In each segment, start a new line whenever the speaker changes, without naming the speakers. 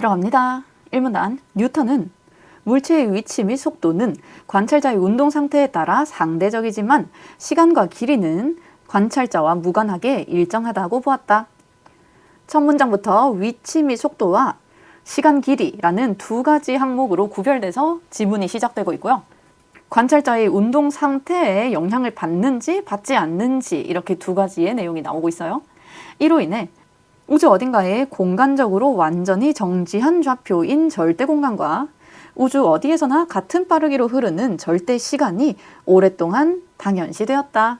들어갑니다. 1문단 뉴턴은 물체의 위치 및 속도는 관찰자의 운동 상태에 따라 상대적이지만 시간과 길이는 관찰자와 무관하게 일정하다고 보았다. 첫 문장부터 위치 및 속도와 시간 길이라는 두 가지 항목으로 구별돼서 지문이 시작되고 있고요. 관찰자의 운동 상태에 영향을 받는지 받지 않는지 이렇게 두 가지의 내용이 나오고 있어요. 이로 인해 우주 어딘가에 공간적으로 완전히 정지한 좌표인 절대 공간과 우주 어디에서나 같은 빠르기로 흐르는 절대 시간이 오랫동안 당연시되었다.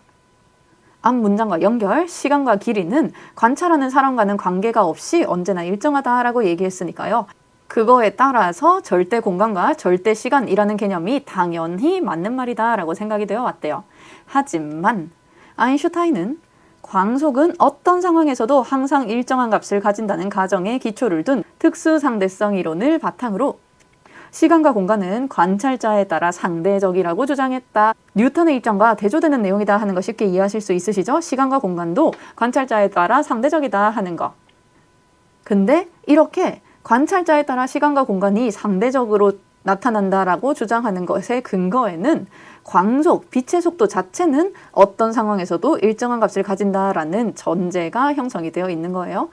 앞 문장과 연결, 시간과 길이는 관찰하는 사람과는 관계가 없이 언제나 일정하다라고 얘기했으니까요. 그거에 따라서 절대 공간과 절대 시간이라는 개념이 당연히 맞는 말이다라고 생각이 되어 왔대요. 하지만 아인슈타인은 광속은 어떤 상황에서도 항상 일정한 값을 가진다는 가정에 기초를 둔 특수 상대성 이론을 바탕으로 시간과 공간은 관찰자에 따라 상대적이라고 주장했다. 뉴턴의 입장과 대조되는 내용이다 하는 거 쉽게 이해하실 수 있으시죠? 시간과 공간도 관찰자에 따라 상대적이다 하는 거. 근데 이렇게 관찰자에 따라 시간과 공간이 상대적으로 나타난다라고 주장하는 것의 근거에는 광속, 빛의 속도 자체는 어떤 상황에서도 일정한 값을 가진다라는 전제가 형성이 되어 있는 거예요.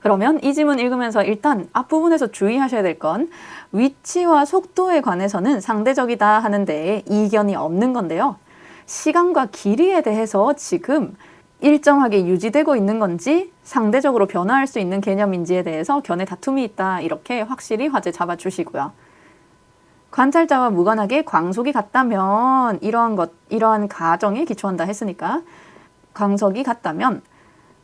그러면 이 지문 읽으면서 일단 앞부분에서 주의하셔야 될 건 위치와 속도에 관해서는 상대적이다 하는데 이견이 없는 건데요. 시간과 길이에 대해서 지금 일정하게 유지되고 있는 건지 상대적으로 변화할 수 있는 개념인지에 대해서 견해 다툼이 있다. 이렇게 확실히 화제 잡아주시고요. 관찰자와 무관하게 광속이 같다면 이러한 것, 이러한 가정에 기초한다 했으니까 광속이 같다면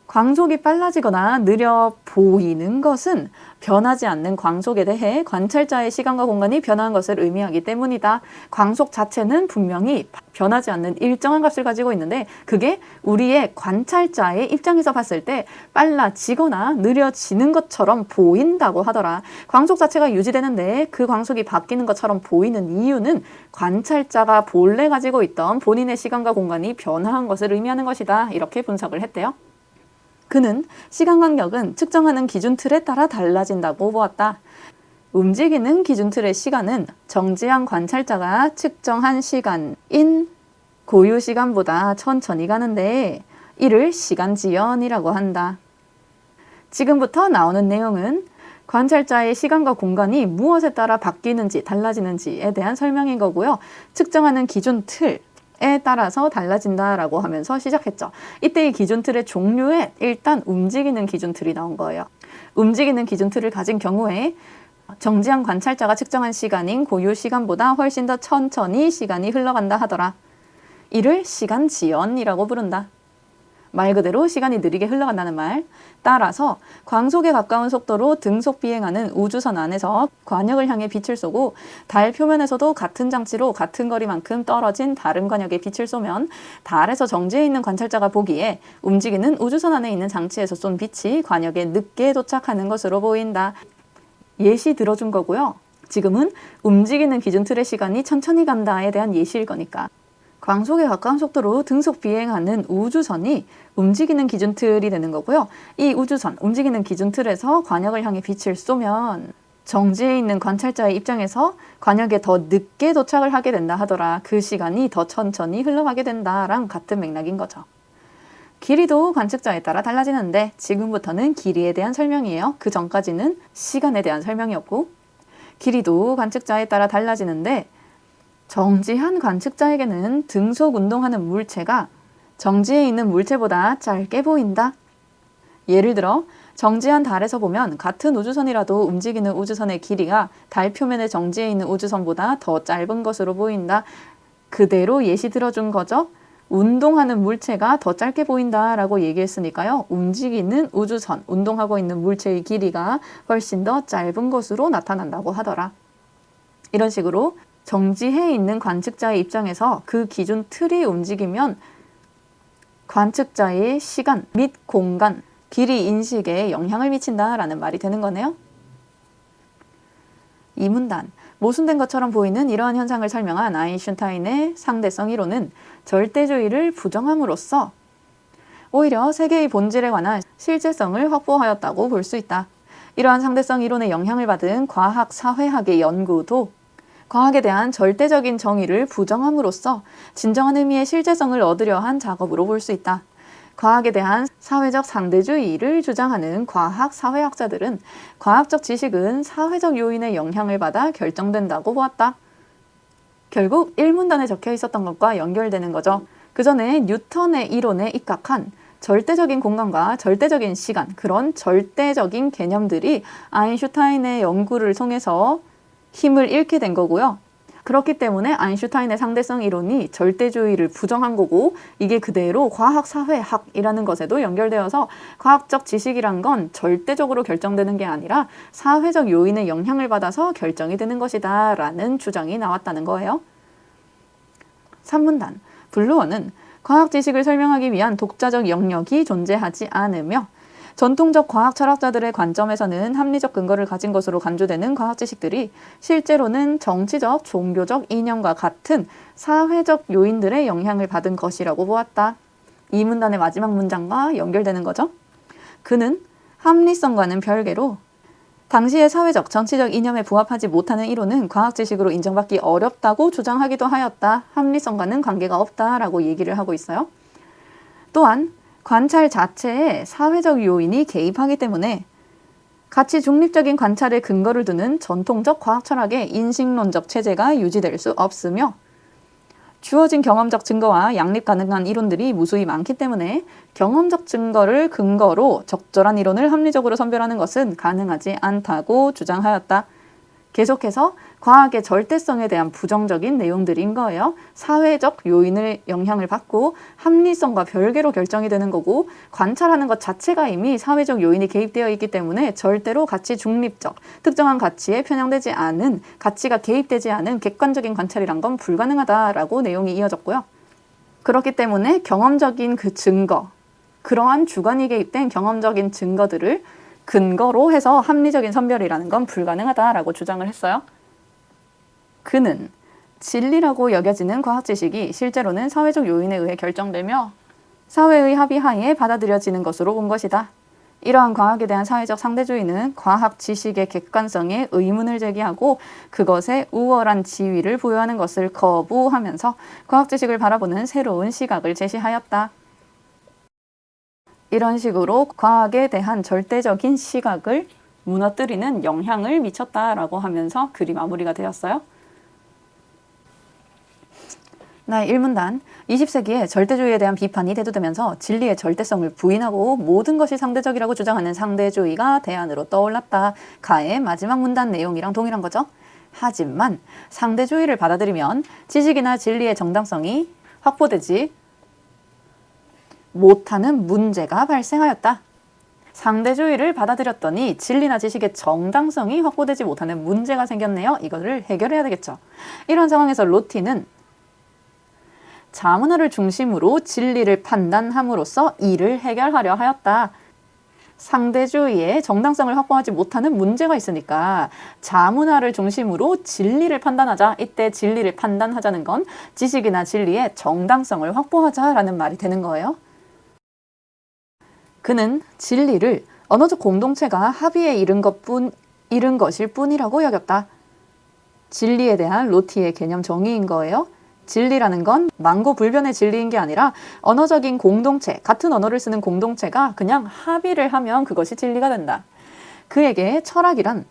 광속이 빨라지거나 느려 보이는 것은 변하지 않는 광속에 대해 관찰자의 시간과 공간이 변한 것을 의미하기 때문이다. 광속 자체는 분명히 변하지 않는 일정한 값을 가지고 있는데 그게 우리의 관찰자의 입장에서 봤을 때 빨라지거나 느려지는 것처럼 보인다고 하더라. 광속 자체가 유지되는데 그 광속이 바뀌는 것처럼 보이는 이유는 관찰자가 본래 가지고 있던 본인의 시간과 공간이 변화한 것을 의미하는 것이다. 이렇게 분석을 했대요. 그는 시간 간격은 측정하는 기준 틀에 따라 달라진다고 보았다. 움직이는 기준 틀의 시간은 정지한 관찰자가 측정한 시간인 고유 시간보다 천천히 가는데 이를 시간 지연이라고 한다. 지금부터 나오는 내용은 관찰자의 시간과 공간이 무엇에 따라 바뀌는지 달라지는지에 대한 설명인 거고요. 측정하는 기준 틀, 에 따라서 달라진다라고 하면서 시작했죠. 이때 이 기준 틀의 종류에 일단 움직이는 기준 틀이 나온 거예요. 움직이는 기준 틀을 가진 경우에 정지한 관찰자가 측정한 시간인 고유 시간보다 훨씬 더 천천히 시간이 흘러간다 하더라. 이를 시간 지연이라고 부른다. 말 그대로 시간이 느리게 흘러간다는 말. 따라서 광속에 가까운 속도로 등속 비행하는 우주선 안에서 관역을 향해 빛을 쏘고 달 표면에서도 같은 장치로 같은 거리만큼 떨어진 다른 관역에 빛을 쏘면 달에서 정지해 있는 관찰자가 보기에 움직이는 우주선 안에 있는 장치에서 쏜 빛이 관역에 늦게 도착하는 것으로 보인다. 예시 들어준 거고요. 지금은 움직이는 기준 틀의 시간이 천천히 간다에 대한 예시일 거니까. 광속에 가까운 속도로 등속 비행하는 우주선이 움직이는 기준 틀이 되는 거고요. 이 우주선, 움직이는 기준 틀에서 관역을 향해 빛을 쏘면 정지해 있는 관찰자의 입장에서 관역에 더 늦게 도착을 하게 된다 하더라. 그 시간이 더 천천히 흘러가게 된다랑 같은 맥락인 거죠. 길이도 관측자에 따라 달라지는데 지금부터는 길이에 대한 설명이에요. 그 전까지는 시간에 대한 설명이었고 길이도 관측자에 따라 달라지는데 정지한 관측자에게는 등속 운동하는 물체가 정지해 있는 물체보다 짧게 보인다. 예를 들어 정지한 달에서 보면 같은 우주선이라도 움직이는 우주선의 길이가 달 표면에 정지해 있는 우주선보다 더 짧은 것으로 보인다. 그대로 예시 들어준 거죠. 운동하는 물체가 더 짧게 보인다라고 얘기했으니까요. 움직이는 우주선, 운동하고 있는 물체의 길이가 훨씬 더 짧은 것으로 나타난다고 하더라. 이런 식으로 정지해 있는 관측자의 입장에서 그 기준 틀이 움직이면 관측자의 시간 및 공간, 길이 인식에 영향을 미친다라는 말이 되는 거네요. 이 문단, 모순된 것처럼 보이는 이러한 현상을 설명한 아인슈타인의 상대성 이론은 절대주의를 부정함으로써 오히려 세계의 본질에 관한 실제성을 확보하였다고 볼 수 있다. 이러한 상대성 이론의 영향을 받은 과학 사회학의 연구도 과학에 대한 절대적인 정의를 부정함으로써 진정한 의미의 실제성을 얻으려 한 작업으로 볼 수 있다. 과학에 대한 사회적 상대주의를 주장하는 과학 사회학자들은 과학적 지식은 사회적 요인의 영향을 받아 결정된다고 보았다. 결국 1문단에 적혀 있었던 것과 연결되는 거죠. 그 전에 뉴턴의 이론에 입각한 절대적인 공간과 절대적인 시간, 그런 절대적인 개념들이 아인슈타인의 연구를 통해서 힘을 잃게 된 거고요. 그렇기 때문에 아인슈타인의 상대성 이론이 절대주의를 부정한 거고 이게 그대로 과학 사회학이라는 것에도 연결되어서 과학적 지식이란 건 절대적으로 결정되는 게 아니라 사회적 요인의 영향을 받아서 결정이 되는 것이다라는 주장이 나왔다는 거예요. 3문단 블루어는 과학 지식을 설명하기 위한 독자적 영역이 존재하지 않으며 전통적 과학 철학자들의 관점에서는 합리적 근거를 가진 것으로 간주되는 과학 지식들이 실제로는 정치적, 종교적 이념과 같은 사회적 요인들의 영향을 받은 것이라고 보았다. 이 문단의 마지막 문장과 연결되는 거죠. 그는 합리성과는 별개로 당시의 사회적, 정치적 이념에 부합하지 못하는 이론은 과학 지식으로 인정받기 어렵다고 주장하기도 하였다. 합리성과는 관계가 없다라고 얘기를 하고 있어요. 또한 관찰 자체에 사회적 요인이 개입하기 때문에 가치 중립적인 관찰에 근거를 두는 전통적 과학 철학의 인식론적 체제가 유지될 수 없으며 주어진 경험적 증거와 양립 가능한 이론들이 무수히 많기 때문에 경험적 증거를 근거로 적절한 이론을 합리적으로 선별하는 것은 가능하지 않다고 주장하였다. 계속해서 과학의 절대성에 대한 부정적인 내용들인 거예요. 사회적 요인을 영향을 받고 합리성과 별개로 결정이 되는 거고 관찰하는 것 자체가 이미 사회적 요인이 개입되어 있기 때문에 절대로 가치 중립적, 특정한 가치에 편향되지 않은 가치가 개입되지 않은 객관적인 관찰이란 건 불가능하다라고 내용이 이어졌고요. 그렇기 때문에 경험적인 그 증거, 그러한 주관이 개입된 경험적인 증거들을 근거로 해서 합리적인 선별이라는 건 불가능하다라고 주장을 했어요. 그는 진리라고 여겨지는 과학 지식이 실제로는 사회적 요인에 의해 결정되며 사회의 합의 하에 받아들여지는 것으로 본 것이다. 이러한 과학에 대한 사회적 상대주의는 과학 지식의 객관성에 의문을 제기하고 그것에 우월한 지위를 부여하는 것을 거부하면서 과학 지식을 바라보는 새로운 시각을 제시하였다. 이런 식으로 과학에 대한 절대적인 시각을 무너뜨리는 영향을 미쳤다라고 하면서 글이 마무리가 되었어요. 나의 1문단 20세기에 절대주의에 대한 비판이 대두되면서 진리의 절대성을 부인하고 모든 것이 상대적이라고 주장하는 상대주의가 대안으로 떠올랐다. 가의 마지막 문단 내용이랑 동일한 거죠. 하지만 상대주의를 받아들이면 지식이나 진리의 정당성이 확보되지 못하는 문제가 발생하였다. 상대주의를 받아들였더니 진리나 지식의 정당성이 확보되지 못하는 문제가 생겼네요. 이거를 해결해야 되겠죠. 이런 상황에서 로티는 자문화를 중심으로 진리를 판단함으로써 이를 해결하려 하였다. 상대주의의 정당성을 확보하지 못하는 문제가 있으니까 자문화를 중심으로 진리를 판단하자. 이때 진리를 판단하자는 건 지식이나 진리의 정당성을 확보하자라는 말이 되는 거예요. 그는 진리를 언어적 공동체가 합의에 이른 것뿐 이른 것일 뿐이라고 여겼다. 진리에 대한 로티의 개념 정의인 거예요. 진리라는 건 망고불변의 진리인 게 아니라 언어적인 공동체, 같은 언어를 쓰는 공동체가 그냥 합의를 하면 그것이 진리가 된다. 그에게 철학이란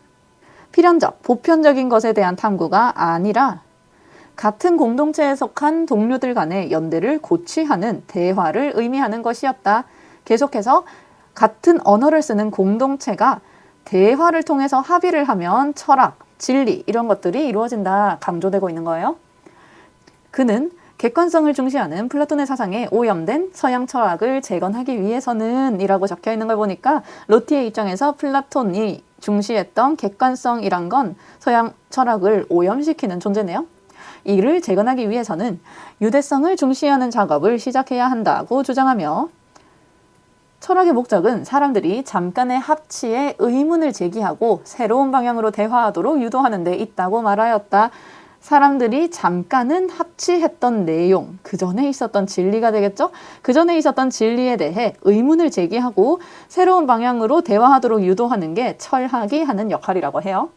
필연적, 보편적인 것에 대한 탐구가 아니라 같은 공동체에 속한 동료들 간의 연대를 고취하는 대화를 의미하는 것이었다. 계속해서 같은 언어를 쓰는 공동체가 대화를 통해서 합의를 하면 철학, 진리 이런 것들이 이루어진다 강조되고 있는 거예요. 그는 객관성을 중시하는 플라톤의 사상에 오염된 서양 철학을 재건하기 위해서는 이라고 적혀 있는 걸 보니까 로티의 입장에서 플라톤이 중시했던 객관성이란 건 서양 철학을 오염시키는 존재네요. 이를 재건하기 위해서는 유대성을 중시하는 작업을 시작해야 한다고 주장하며 철학의 목적은 사람들이 잠깐의 합치에 의문을 제기하고 새로운 방향으로 대화하도록 유도하는 데 있다고 말하였다. 사람들이 잠깐은 합치했던 내용, 그 전에 있었던 진리가 되겠죠? 그 전에 있었던 진리에 대해 의문을 제기하고 새로운 방향으로 대화하도록 유도하는 게 철학이 하는 역할이라고 해요.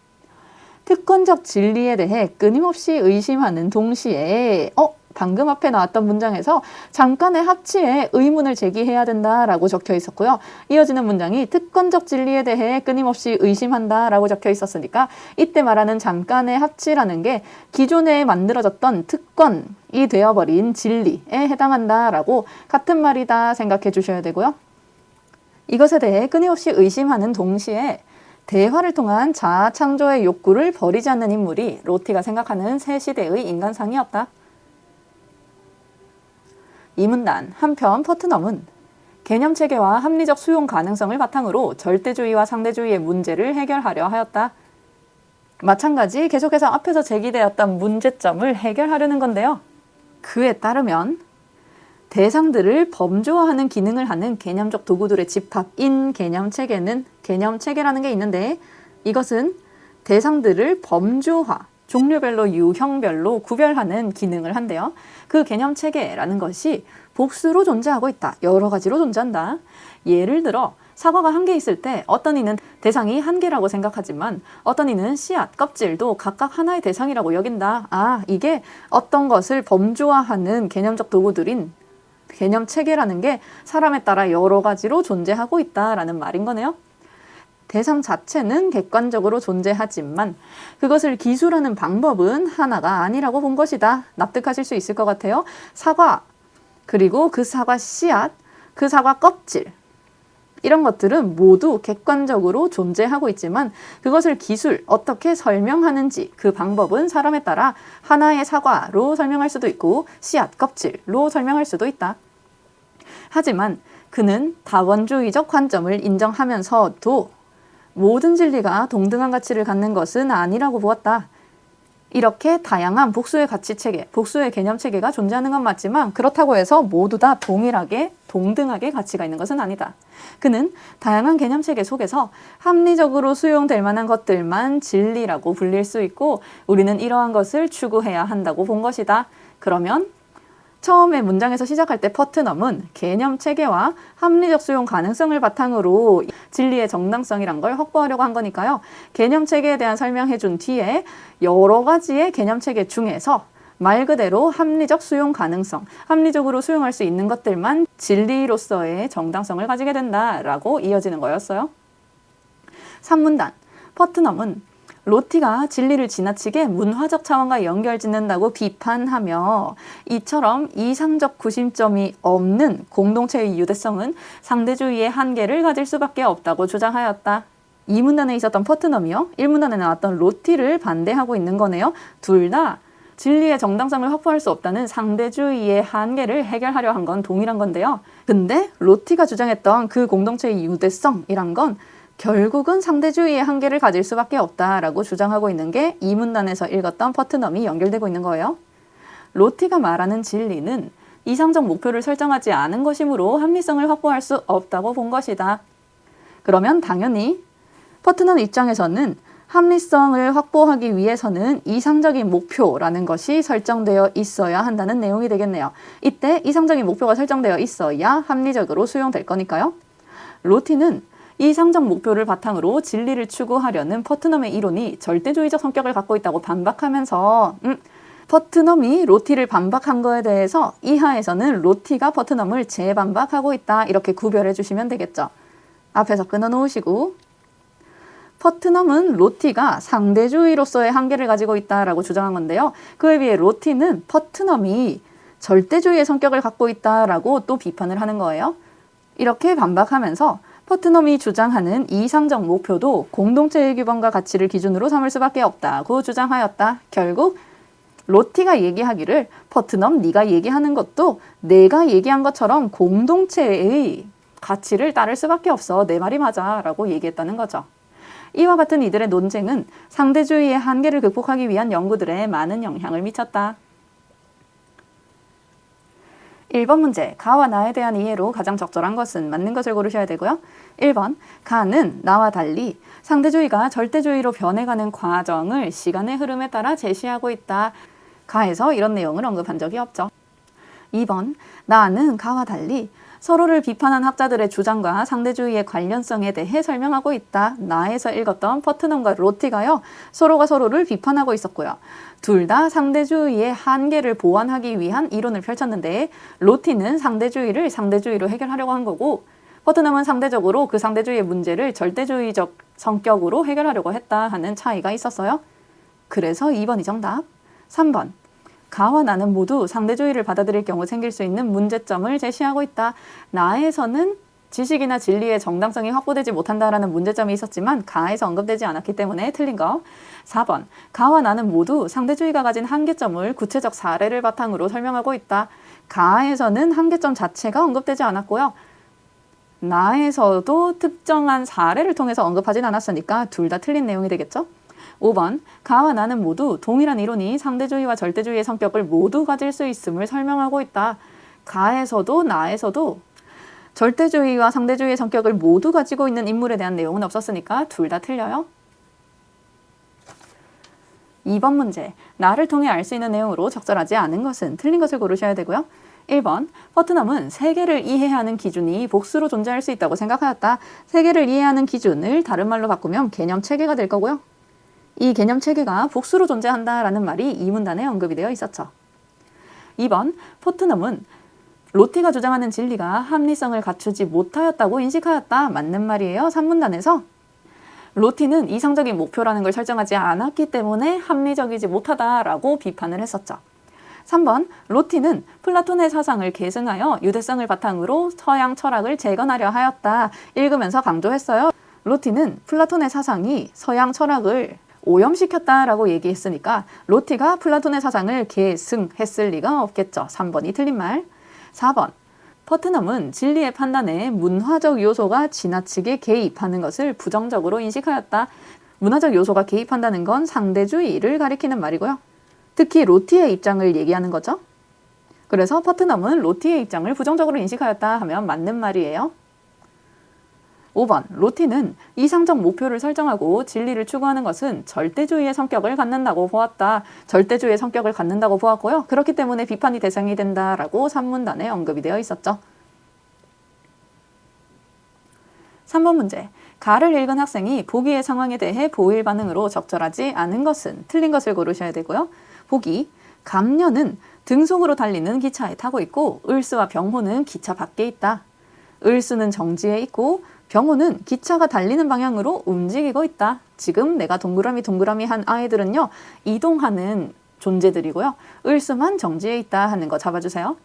특권적 진리에 대해 끊임없이 의심하는 동시에, 어? 방금 앞에 나왔던 문장에서 잠깐의 합치에 의문을 제기해야 된다라고 적혀 있었고요. 이어지는 문장이 특권적 진리에 대해 끊임없이 의심한다라고 적혀 있었으니까 이때 말하는 잠깐의 합치라는 게 기존에 만들어졌던 특권이 되어버린 진리에 해당한다라고 같은 말이다 생각해 주셔야 되고요. 이것에 대해 끊임없이 의심하는 동시에 대화를 통한 자아 창조의 욕구를 버리지 않는 인물이 로티가 생각하는 새 시대의 인간상이었다. 이 문단 한편 퍼트넘은 개념 체계와 합리적 수용 가능성을 바탕으로 절대주의와 상대주의의 문제를 해결하려 하였다. 마찬가지 계속해서 앞에서 제기되었던 문제점을 해결하려는 건데요. 그에 따르면 대상들을 범주화하는 기능을 하는 개념적 도구들의 집합인 개념 체계는 개념 체계라는 게 있는데 이것은 대상들을 범주화, 종류별로 유형별로 구별하는 기능을 한대요. 그 개념 체계라는 것이 복수로 존재하고 있다. 여러 가지로 존재한다. 예를 들어 사과가 한 개 있을 때 어떤 이는 대상이 한 개라고 생각하지만 어떤 이는 씨앗, 껍질도 각각 하나의 대상이라고 여긴다. 아, 이게 어떤 것을 범주화하는 개념적 도구들인 개념 체계라는 게 사람에 따라 여러 가지로 존재하고 있다라는 말인 거네요. 대상 자체는 객관적으로 존재하지만 그것을 기술하는 방법은 하나가 아니라고 본 것이다. 납득하실 수 있을 것 같아요. 사과, 그리고 그 사과 씨앗, 그 사과 껍질, 이런 것들은 모두 객관적으로 존재하고 있지만 그것을 기술, 어떻게 설명하는지 그 방법은 사람에 따라 하나의 사과로 설명할 수도 있고 씨앗, 껍질로 설명할 수도 있다. 하지만 그는 다원주의적 관점을 인정하면서도 모든 진리가 동등한 가치를 갖는 것은 아니라고 보았다. 이렇게 다양한 복수의 가치 체계, 복수의 개념 체계가 존재하는 건 맞지만 그렇다고 해서 모두 다 동일하게 동등하게 가치가 있는 것은 아니다. 그는 다양한 개념 체계 속에서 합리적으로 수용될 만한 것들만 진리라고 불릴 수 있고 우리는 이러한 것을 추구해야 한다고 본 것이다. 그러면 처음에 문장에서 시작할 때 퍼트넘은 개념 체계와 합리적 수용 가능성을 바탕으로 진리의 정당성이란 걸 확보하려고 한 거니까요. 개념 체계에 대한 설명해 준 뒤에 여러 가지의 개념 체계 중에서 말 그대로 합리적 수용 가능성, 합리적으로 수용할 수 있는 것들만 진리로서의 정당성을 가지게 된다라고 이어지는 거였어요. 3문단 퍼트넘은 로티가 진리를 지나치게 문화적 차원과 연결짓는다고 비판하며 이처럼 이상적 구심점이 없는 공동체의 유대성은 상대주의의 한계를 가질 수밖에 없다고 주장하였다. 이 문단에 있었던 퍼트넘이요. 1문단에 나왔던 로티를 반대하고 있는 거네요. 둘 다 진리의 정당성을 확보할 수 없다는 상대주의의 한계를 해결하려 한 건 동일한 건데요. 근데 로티가 주장했던 그 공동체의 유대성이란 건 결국은 상대주의의 한계를 가질 수밖에 없다라고 주장하고 있는 게 이 문단에서 읽었던 퍼트넘이 연결되고 있는 거예요. 로티가 말하는 진리는 이상적 목표를 설정하지 않은 것이므로 합리성을 확보할 수 없다고 본 것이다. 그러면 당연히 퍼트넘 입장에서는 합리성을 확보하기 위해서는 이상적인 목표라는 것이 설정되어 있어야 한다는 내용이 되겠네요. 이때 이상적인 목표가 설정되어 있어야 합리적으로 수용될 거니까요. 로티는 이 상적 목표를 바탕으로 진리를 추구하려는 퍼트넘의 이론이 절대주의적 성격을 갖고 있다고 반박하면서 음, 퍼트넘이 로티를 반박한 거에 대해서 이하에서는 로티가 퍼트넘을 재반박하고 있다 이렇게 구별해 주시면 되겠죠. 앞에서 끊어 놓으시고 퍼트넘은 로티가 상대주의로서의 한계를 가지고 있다라고 주장한 건데요. 그에 비해 로티는 퍼트넘이 절대주의의 성격을 갖고 있다라고 또 비판을 하는 거예요. 이렇게 반박하면서 퍼트넘이 주장하는 이상적 목표도 공동체의 규범과 가치를 기준으로 삼을 수밖에 없다고 주장하였다. 결국 로티가 얘기하기를 퍼트넘 네가 얘기하는 것도 내가 얘기한 것처럼 공동체의 가치를 따를 수밖에 없어. 내 말이 맞아. 라고 얘기했다는 거죠. 이와 같은 이들의 논쟁은 상대주의의 한계를 극복하기 위한 연구들에 많은 영향을 미쳤다. 1번 문제, 가와 나에 대한 이해로 가장 적절한 것은 맞는 것을 고르셔야 되고요. 1번, 가는 나와 달리 상대주의가 절대주의로 변해가는 과정을 시간의 흐름에 따라 제시하고 있다. 가에서 이런 내용을 언급한 적이 없죠. 2번, 나는 가와 달리 서로를 비판한 학자들의 주장과 상대주의의 관련성에 대해 설명하고 있다. 나에서 읽었던 퍼트넘과 로티가요, 서로가 서로를 비판하고 있었고요. 둘 다 상대주의의 한계를 보완하기 위한 이론을 펼쳤는데, 로티는 상대주의를 상대주의로 해결하려고 한 거고, 퍼트넘은 상대적으로 그 상대주의의 문제를 절대주의적 성격으로 해결하려고 했다 하는 차이가 있었어요. 그래서 2번이 정답. 3번. 가와 나는 모두 상대주의를 받아들일 경우 생길 수 있는 문제점을 제시하고 있다. 나에서는 지식이나 진리의 정당성이 확보되지 못한다라는 문제점이 있었지만 가에서 언급되지 않았기 때문에 틀린 거. 4번. 가와 나는 모두 상대주의가 가진 한계점을 구체적 사례를 바탕으로 설명하고 있다. 가에서는 한계점 자체가 언급되지 않았고요. 나에서도 특정한 사례를 통해서 언급하진 않았으니까 둘 다 틀린 내용이 되겠죠? 5번 가와 나는 모두 동일한 이론이 상대주의와 절대주의의 성격을 모두 가질 수 있음을 설명하고 있다. 가에서도 나에서도 절대주의와 상대주의의 성격을 모두 가지고 있는 인물에 대한 내용은 없었으니까 둘 다 틀려요. 2번 문제. 나를 통해 알 수 있는 내용으로 적절하지 않은 것은 틀린 것을 고르셔야 되고요. 1번 퍼트넘은 세계를 이해하는 기준이 복수로 존재할 수 있다고 생각하였다. 세계를 이해하는 기준을 다른 말로 바꾸면 개념 체계가 될 거고요. 이 개념 체계가 복수로 존재한다라는 말이 이 문단에 언급이 되어 있었죠. 2번 포트넘은 로티가 주장하는 진리가 합리성을 갖추지 못하였다고 인식하였다. 맞는 말이에요. 3문단에서 로티는 이상적인 목표라는 걸 설정하지 않았기 때문에 합리적이지 못하다라고 비판을 했었죠. 3번 로티는 플라톤의 사상을 계승하여 유대성을 바탕으로 서양 철학을 재건하려 하였다. 읽으면서 강조했어요. 로티는 플라톤의 사상이 서양 철학을 오염시켰다라고 얘기했으니까 로티가 플라톤의 사상을 계승했을 리가 없겠죠. 3번이 틀린 말. 4번. 퍼트넘은 진리의 판단에 문화적 요소가 지나치게 개입하는 것을 부정적으로 인식하였다. 문화적 요소가 개입한다는 건 상대주의를 가리키는 말이고요. 특히 로티의 입장을 얘기하는 거죠. 그래서 퍼트넘은 로티의 입장을 부정적으로 인식하였다 하면 맞는 말이에요. 5번 로티는 이상적 목표를 설정하고 진리를 추구하는 것은 절대주의의 성격을 갖는다고 보았다. 절대주의의 성격을 갖는다고 보았고요. 그렇기 때문에 비판이 대상이 된다라고 산문단에 언급이 되어 있었죠. 3번 문제. 가를 읽은 학생이 보기의 상황에 대해 보일 반응으로 적절하지 않은 것은 틀린 것을 고르셔야 되고요. 보기. 감녀는 등속으로 달리는 기차에 타고 있고 을수와 병호는 기차 밖에 있다. 을수는 정지해 있고 병호는 기차가 달리는 방향으로 움직이고 있다. 지금 내가 동그라미 동그라미 한 아이들은요, 이동하는 존재들이고요. 을수만 정지해 있다 하는 거 잡아주세요.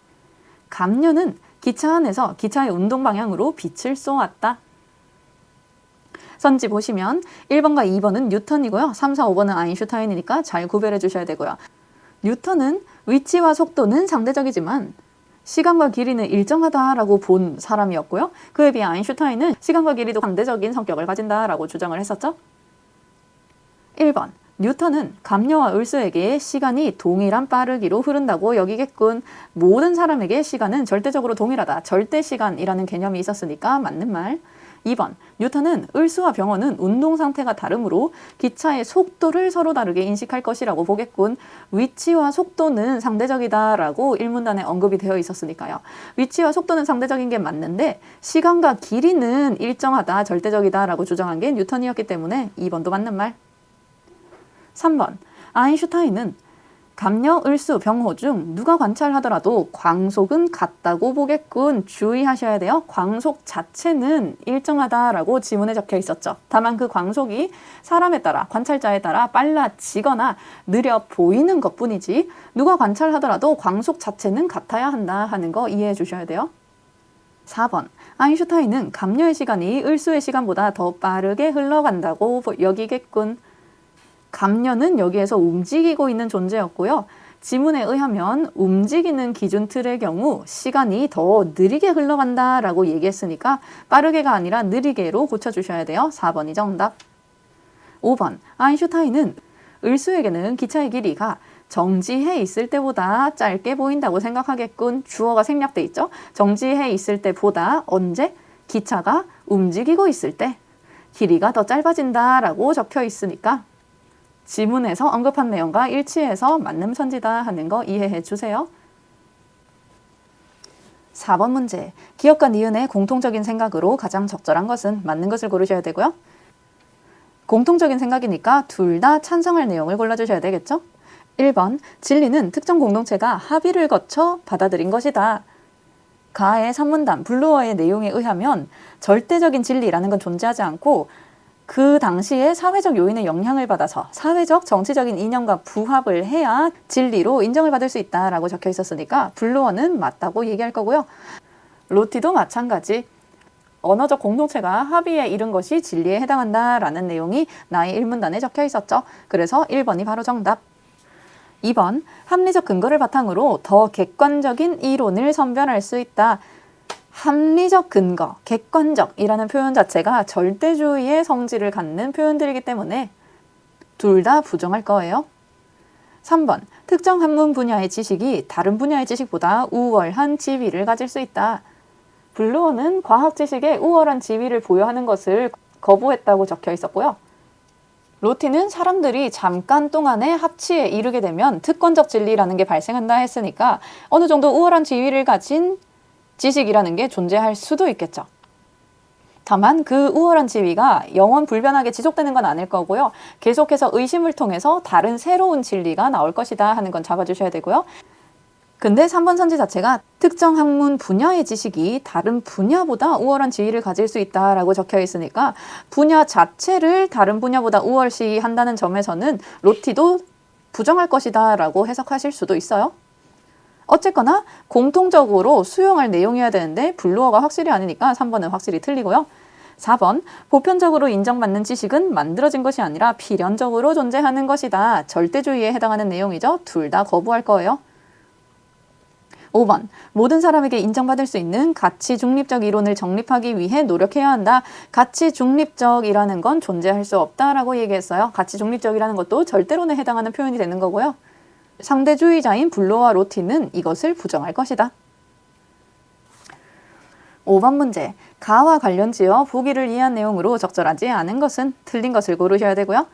감녀는 기차 안에서 기차의 운동 방향으로 빛을 쏘았다. 선지 보시면 1번과 2번은 뉴턴이고요. 3, 4, 5번은 아인슈타인이니까 잘 구별해 주셔야 되고요. 뉴턴은 위치와 속도는 상대적이지만 시간과 길이는 일정하다라고 본 사람이었고요. 그에 비해 아인슈타인은 시간과 길이도 상대적인 성격을 가진다라고 주장을 했었죠. 1번. 뉴턴은 감녀와 을수에게 시간이 동일한 빠르기로 흐른다고 여기겠군. 모든 사람에게 시간은 절대적으로 동일하다. 절대 시간이라는 개념이 있었으니까 맞는 말. 2번. 뉴턴은 을수와 병원은 운동 상태가 다르므로 기차의 속도를 서로 다르게 인식할 것이라고 보겠군. 위치와 속도는 상대적이다라고 일문단에 언급이 되어 있었으니까요. 위치와 속도는 상대적인 게 맞는데 시간과 길이는 일정하다, 절대적이다라고 주장한 게 뉴턴이었기 때문에 2번도 맞는 말. 3번. 아인슈타인은 감녀, 을수, 병호 중 누가 관찰하더라도 광속은 같다고 보겠군. 주의하셔야 돼요. 광속 자체는 일정하다라고 지문에 적혀 있었죠. 다만 그 광속이 사람에 따라, 관찰자에 따라 빨라지거나 느려 보이는 것 뿐이지 누가 관찰하더라도 광속 자체는 같아야 한다 하는 거 이해해 주셔야 돼요. 4번. 아인슈타인은 감녀의 시간이 을수의 시간보다 더 빠르게 흘러간다고 여기겠군. 감녀는 여기에서 움직이고 있는 존재였고요. 지문에 의하면 움직이는 기준 틀의 경우 시간이 더 느리게 흘러간다 라고 얘기했으니까 빠르게가 아니라 느리게로 고쳐주셔야 돼요. 4번이 정답. 5번. 아인슈타인은 을수에게는 기차의 길이가 정지해 있을 때보다 짧게 보인다고 생각하겠군. 주어가 생략돼 있죠. 정지해 있을 때보다 언제? 기차가 움직이고 있을 때 길이가 더 짧아진다라고 적혀 있으니까 지문에서 언급한 내용과 일치해서 맞는 선지다 하는 거 이해해 주세요. 4번 문제. 기업과 니은의 공통적인 생각으로 가장 적절한 것은 맞는 것을 고르셔야 되고요. 공통적인 생각이니까 둘 다 찬성할 내용을 골라주셔야 되겠죠? 1번. 진리는 특정 공동체가 합의를 거쳐 받아들인 것이다. 가의 산문단 블루어의 내용에 의하면 절대적인 진리라는 건 존재하지 않고 그 당시에 사회적 요인의 영향을 받아서 사회적 정치적인 이념과 부합을 해야 진리로 인정을 받을 수 있다라고 적혀 있었으니까 블루어는 맞다고 얘기할 거고요. 로티도 마찬가지. 언어적 공동체가 합의에 이른 것이 진리에 해당한다라는 내용이 나의 일문단에 적혀 있었죠. 그래서 1번이 바로 정답. 2번 합리적 근거를 바탕으로 더 객관적인 이론을 선별할 수 있다. 합리적 근거, 객관적이라는 표현 자체가 절대주의의 성질을 갖는 표현들이기 때문에 둘 다 부정할 거예요. 3번 특정 학문 분야의 지식이 다른 분야의 지식보다 우월한 지위를 가질 수 있다. 블루어는 과학 지식에 우월한 지위를 보유하는 것을 거부했다고 적혀 있었고요. 로티는 사람들이 잠깐 동안의 합치에 이르게 되면 특권적 진리라는 게 발생한다 했으니까 어느 정도 우월한 지위를 가진 지식이라는 게 존재할 수도 있겠죠. 다만 그 우월한 지위가 영원 불변하게 지속되는 건 아닐 거고요. 계속해서 의심을 통해서 다른 새로운 진리가 나올 것이다 하는 건 잡아주셔야 되고요. 근데 3번 선지 자체가 특정 학문 분야의 지식이 다른 분야보다 우월한 지위를 가질 수 있다라고 적혀 있으니까 분야 자체를 다른 분야보다 우월시 한다는 점에서는 로티도 부정할 것이다라고 해석하실 수도 있어요. 어쨌거나 공통적으로 수용할 내용이어야 되는데 블루어가 확실히 아니니까 3번은 확실히 틀리고요. 4번 보편적으로 인정받는 지식은 만들어진 것이 아니라 필연적으로 존재하는 것이다. 절대주의에 해당하는 내용이죠. 둘 다 거부할 거예요. 5번 모든 사람에게 인정받을 수 있는 가치 중립적 이론을 정립하기 위해 노력해야 한다. 가치 중립적이라는 건 존재할 수 없다라고 얘기했어요. 가치 중립적이라는 것도 절대론에 해당하는 표현이 되는 거고요. 상대주의자인 블로와 로티는 이것을 부정할 것이다. 5번 문제. 가와 관련 지어 보기를 이해한 내용으로 적절하지 않은 것은 틀린 것을 고르셔야 되고요.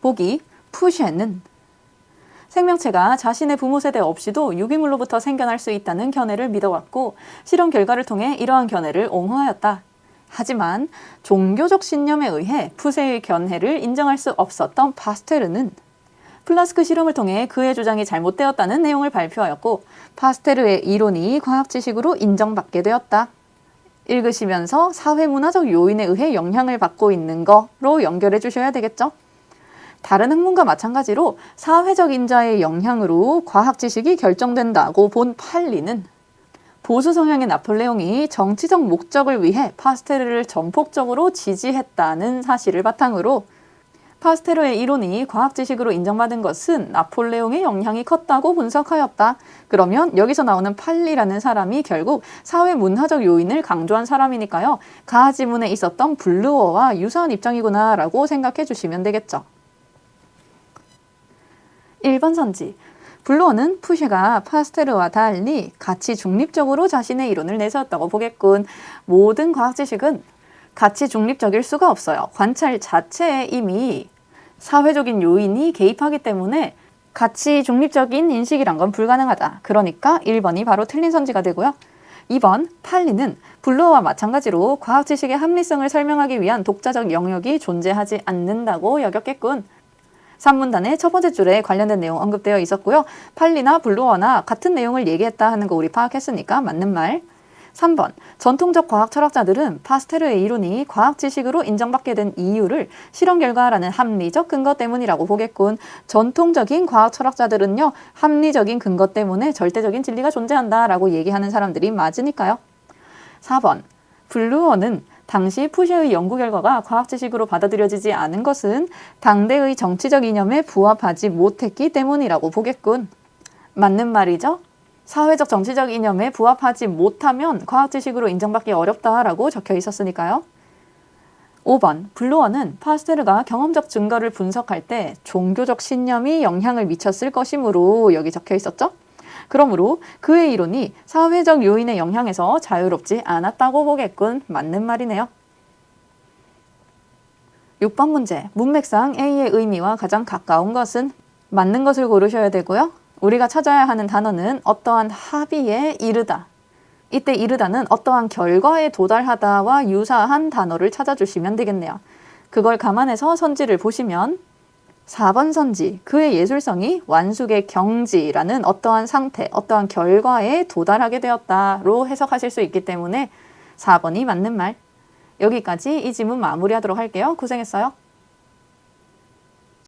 보기 푸쉐는 생명체가 자신의 부모 세대 없이도 유기물로부터 생겨날 수 있다는 견해를 믿어왔고 실험 결과를 통해 이러한 견해를 옹호하였다. 하지만 종교적 신념에 의해 푸세의 견해를 인정할 수 없었던 파스테르는 플라스크 실험을 통해 그의 주장이 잘못되었다는 내용을 발표하였고 파스테르의 이론이 과학 지식으로 인정받게 되었다. 읽으시면서 사회문화적 요인에 의해 영향을 받고 있는 거로 연결해 주셔야 되겠죠. 다른 학문과 마찬가지로 사회적 인자의 영향으로 과학 지식이 결정된다고 본 팔리는 보수 성향의 나폴레옹이 정치적 목적을 위해 파스테르를 전폭적으로 지지했다는 사실을 바탕으로 파스테르의 이론이 과학 지식으로 인정받은 것은 나폴레옹의 영향이 컸다고 분석하였다. 그러면 여기서 나오는 팔리라는 사람이 결국 사회 문화적 요인을 강조한 사람이니까요. 가 지문에 있었던 블루어와 유사한 입장이구나라고 생각해 주시면 되겠죠. 1번 선지. 블루어는 푸쉐가 파스테르와 달리 가치 중립적으로 자신의 이론을 내세웠다고 보겠군. 모든 과학 지식은 가치 중립적일 수가 없어요. 관찰 자체에 이미 사회적인 요인이 개입하기 때문에 가치 중립적인 인식이란 건 불가능하다. 그러니까 1번이 바로 틀린 선지가 되고요. 2번 팔리는 블루어와 마찬가지로 과학 지식의 합리성을 설명하기 위한 독자적 영역이 존재하지 않는다고 여겼겠군. 3문단의 첫 번째 줄에 관련된 내용 언급되어 있었고요. 팔리나 블루어나 같은 내용을 얘기했다 하는 거 우리 파악했으니까 맞는 말. 3번 전통적 과학 철학자들은 파스테르의 이론이 과학 지식으로 인정받게 된 이유를 실험 결과라는 합리적 근거 때문이라고 보겠군. 전통적인 과학 철학자들은요. 합리적인 근거 때문에 절대적인 진리가 존재한다라고 얘기하는 사람들이 맞으니까요. 4번 블루어는 당시 푸쉐의 연구 결과가 과학 지식으로 받아들여지지 않은 것은 당대의 정치적 이념에 부합하지 못했기 때문이라고 보겠군. 맞는 말이죠? 사회적 정치적 이념에 부합하지 못하면 과학 지식으로 인정받기 어렵다라고 적혀 있었으니까요. 5번 블루어는 파스테르가 경험적 증거를 분석할 때 종교적 신념이 영향을 미쳤을 것이므로 여기 적혀 있었죠. 그러므로 그의 이론이 사회적 요인의 영향에서 자유롭지 않았다고 보겠군. 맞는 말이네요. 6번 문제. 문맥상 A의 의미와 가장 가까운 것은 맞는 것을 고르셔야 되고요. 우리가 찾아야 하는 단어는 어떠한 합의에 이르다. 이때 이르다는 어떠한 결과에 도달하다와 유사한 단어를 찾아주시면 되겠네요. 그걸 감안해서 선지를 보시면 4번 선지, 그의 예술성이 완숙의 경지라는 어떠한 상태, 어떠한 결과에 도달하게 되었다로 해석하실 수 있기 때문에 4번이 맞는 말. 여기까지 이 지문 마무리하도록 할게요. 고생했어요.